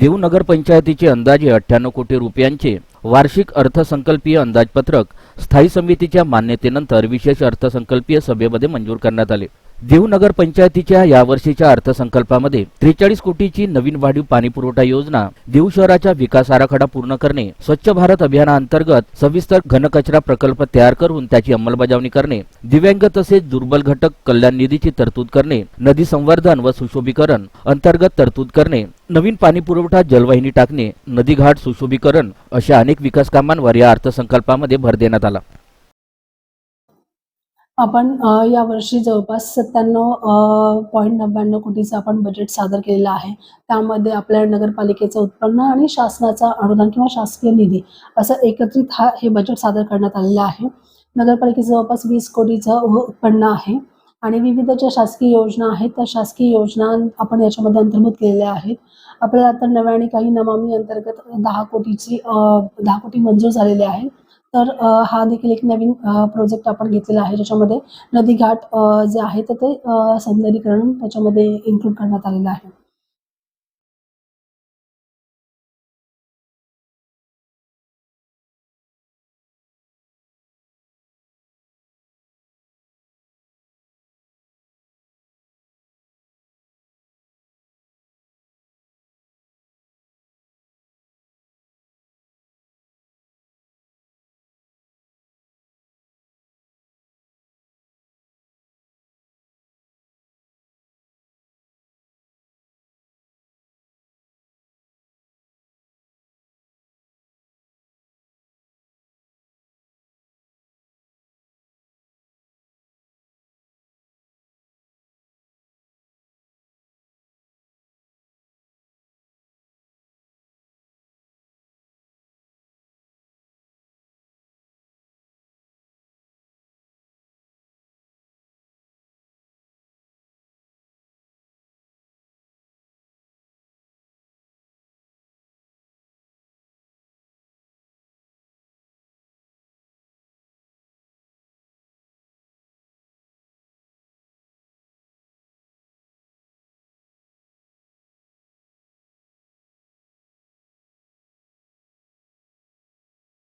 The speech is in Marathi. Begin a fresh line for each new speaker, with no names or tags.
देव नगरपंचायतीचे अंदाजे अठ्ठ्याण्णव कोटी रुपयांचे वार्षिक अर्थसंकल्पीय अंदाजपत्रक स्थायी समितीच्या मान्यतेनंतर विशेष अर्थसंकल्पीय सभेमध्ये मंजूर करण्यात आले. देव नगर पंचायतीच्या यावर्षीच्या अर्थसंकल्पामध्ये त्रेचाळीस कोटीची नवीन वाढीव पाणीपुरवठा योजना देव शहराचा विकास आराखडा पूर्ण करणे स्वच्छ भारत अभियानाअंतर्गत सविस्तर घनकचरा प्रकल्प तयार करून त्याची अंमलबजावणी करणे दिव्यांग तसेच दुर्बल घटक कल्याण निधीची तरतूद करणे नदी संवर्धन व सुशोभीकरण अंतर्गत तरतूद करणे नवीन पाणी पुरवठा जलवाहिनी टाकणे नदीघाट सुशोभीकरण अशा अनेक विकास कामांवर या अर्थसंकल्पामध्ये भर देण्यात आला.
आपण या यावर्षी जवळपास सत्त्याण्णव पॉईंट नव्याण्णव कोटीचं आपण बजेट सादर केलेलं आहे. त्यामध्ये आपल्या नगरपालिकेचं उत्पन्न आणि शासनाचा अनुदान किंवा शासकीय निधी असं एकत्रित हा हे बजेट सादर करण्यात आलेलं आहे. नगरपालिकेचं जवळपास वीस कोटीचं हो, उत्पन्न आहे. आणि विविध ज्या शासकीय योजना आहेत त्या शासकीय योजना आपण याच्यामध्ये अंतर्भूत केलेल्या आहेत. आपल्याला आता नव्याने काही नमामी अंतर्गत दहा कोटीची दहा कोटी मंजूर झालेले आहेत. तर हा देखील एक नवीन प्रोजेक्ट आपण घेतलेला आहे ज्याच्यामध्ये नदीघाट घाट जे आहे तर ते सौंदर्यीकरण त्याच्यामध्ये इन्क्लूड करण्यात आलेलं आहे.